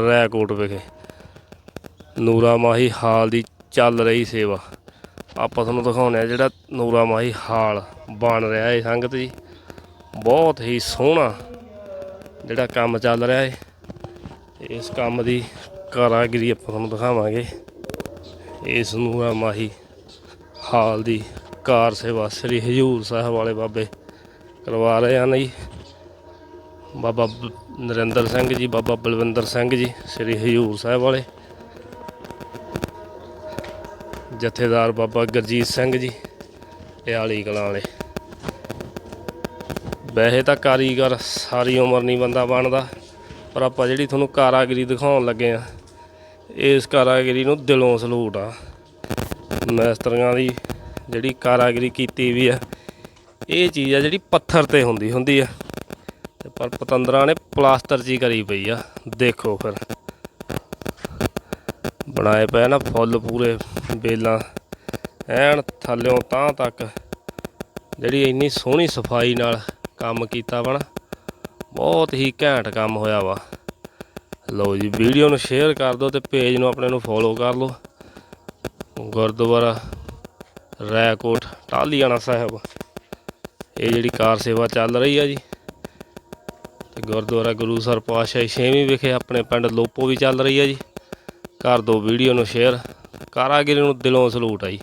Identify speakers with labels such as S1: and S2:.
S1: ਰੈਕੋਟ ਵਿਖੇ। ਨੂਰਾ ਮਾਹੀ ਹਾਲ ਦੀ ਚੱਲ ਰਹੀ ਸੇਵਾ। ਆਪਾਂ ਤੁਹਾਨੂੰ ਦਿਖਾਉਂਦੇ ਆ ਜਿਹੜਾ ਨੂਰਾ ਮਾਹੀ ਹਾਲ ਬਣ ਰਿਹਾ ਏ ਸੰਗਤ ਜੀ। ਬਹੁਤ ਹੀ ਸੋਹਣਾ ਜਿਹੜਾ ਕੰਮ ਚੱਲ ਰਿਹਾ ਏ। ਇਸ ਕੰਮ ਦੀ ਕਾਰਾਗਰੀ ਆਪਾਂ ਤੁਹਾਨੂੰ ਦਿਖਾਵਾਂਗੇ। ਇਸ ਨੂਰਾ ਮਾਹੀ ਹਾਲ ਦੀ ਕਾਰ ਸੇਵਾ ਸ੍ਰੀ ਹਜੂਰ ਸਾਹਿਬ ਵਾਲੇ ਬਾਬੇ ਕਰਵਾ ਰਹੇ ਹਨ ਜੀ। ਬਾਬਾ ਬ- ਨਰਿੰਦਰ ਸਿੰਘ ਜੀ, ਬਾਬਾ ਬਲਵਿੰਦਰ ਸਿੰਘ ਜੀ, ਸ੍ਰੀ ਹਜੂਰ ਸਾਹਿਬ ਵਾਲੇ। ਜਥੇਦਾਰ ਬਾਬਾ ਗੁਰਜੀਤ ਸਿੰਘ ਜੀ ਪਿਆਲੀ ਕਲਾਂ ਵਾਲੇ। ਵੈਸੇ ਤਾਂ ਕਾਰੀਗਰ ਸਾਰੀ ਉਮਰ ਨਹੀਂ ਬੰਦਾ ਬਣਦਾ, ਪਰ ਆਪਾਂ ਜਿਹੜੀ ਤੁਹਾਨੂੰ ਕਾਰਾਗਰੀ ਦਿਖਾਉਣ ਲੱਗੇ ਆ, ਇਸ ਕਾਰਾਗਰੀ ਨੂੰ ਦਿਲੋਂ ਸਲੂਟ ਆ। ਮਿਸਤਰੀਆਂ ਦੀ ਜਿਹੜੀ ਕਾਰਾਗਰੀ ਕੀਤੀ ਵੀ ਆ, ਇਹ ਚੀਜ਼ ਆ ਜਿਹੜੀ ਪੱਥਰ ਤੇ ਹੁੰਦੀ ਹੁੰਦੀ ਆ। ਪਰ ਪਤੰਦਰਾਂ ਨੇ ਪਲਾਸਟਰ 'ਚ ਹੀ ਕਰੀ ਪਈ ਆ। ਦੇਖੋ ਫਿਰ। ਬਣਾਏ ਪਏ ਨਾ ਫੁੱਲ ਪੂਰੇ ਬੇਲਾਂ। ਐਨ ਥੱਲਿਓਂ ਤਾਂ ਤੱਕ ਜਿਹੜੀ ਇੰਨੀ ਸੋਹਣੀ ਸਫ਼ਾਈ ਨਾਲ ਕੰਮ ਕੀਤਾ ਵਾ ਨਾ, ਬਹੁਤ ਹੀ ਘੈਂਟ ਕੰਮ ਹੋਇਆ ਵਾ। ਲਓ ਜੀ, ਵੀਡੀਓ ਨੂੰ ਸ਼ੇਅਰ ਕਰ ਦਿਓ ਤੇ ਪੇਜ ਨੂੰ ਆਪਣੇ ਨੂੰ ਫੋਲੋ ਕਰ ਲਓ। ਗੁਰਦੁਆਰਾ ਰੈਕੋਟ ਟਾਲੀਆਣਾ ਸਾਹਿਬ। ਇਹ ਜਿਹੜੀ ਕਾਰ ਸੇਵਾ ਚੱਲ ਰਹੀ ਆ ਜੀ। ਤੇ ਗੁਰਦੁਆਰਾ ਗੁਰੂ ਸਰ ਪਾਤਸ਼ਾਹੀ ਛੇਵੀਂ ਵਿਖੇ ਆਪਣੇ ਪਿੰਡ ਲੋਪੋ ਵੀ ਚੱਲ ਰਹੀ ਹੈ ਜੀ। ਕਰ ਦਿਓ ਵੀਡੀਓ ਨੂੰ ਸ਼ੇਅਰ ਕਾਰਾਗਿਰੀ ਨੂੰ ਦਿਲੋਂ ਸਲੂਟ ਆ ਜੀ।